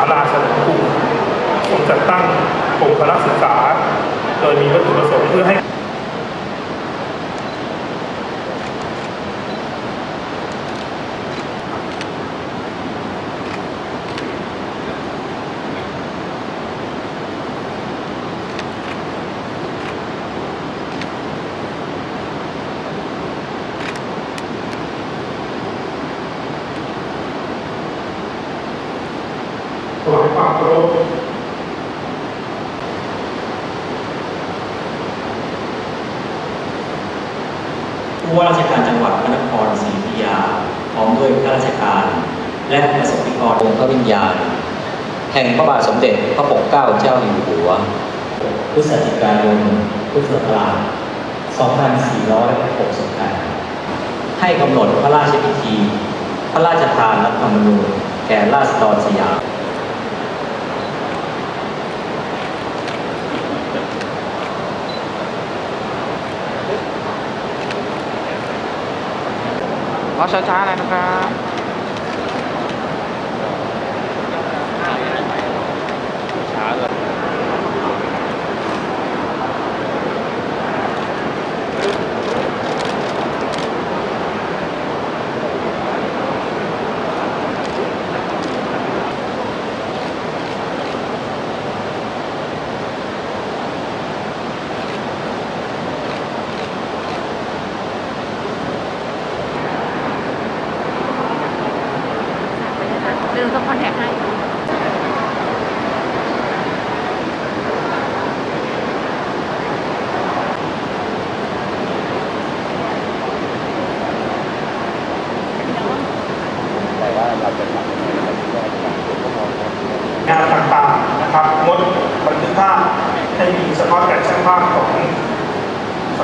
าลาเฉลิมกรุงทรงจัดตั้งองค์พระศึกษา โดยมีวัตถุประสงค์เพื่อให้ ความเคารพผู้ว่าราชการจังหวัดพระนครศรีอยุธยาพร้อมด้วยข้าราชการ และประสบนิกรองค์พระวิญญาณ แห่งพระบาทสมเด็จพระปกเกล้าเจ้าอยู่หัวพฤศจิกายนพุทธศักราช2468 ให้กำหนดพระราชพิธี พระราชทานรัฐธรรมนูญแก่ราษฎรสยาม ขอช้าๆหน่อยนะครับ ช้าเลย เดี๋ยวหนู จะคอนแทคให้งานต่างๆนะครับงดบันทึกภาพให้มีเฉพาะแต่ช่างภาพของ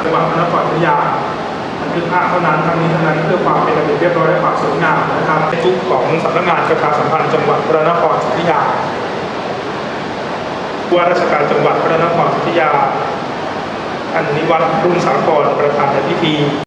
จังหวัดพระนครศรีอยุธยา บันทึกภาพเท่านั้นทั้งนี้ทั้งนั้นเพื่อความเป็นระเบียบเรียบร้อยและความสวยงามนะครับในทุกของสำนักงานประชาสัมพันธ์จังหวัดพระนครศรีอยุธยาผู้ว่าราชการจังหวัดพระนครศรีอยุธยาอันนิวัตรรุ่งสากรประธานในพิธี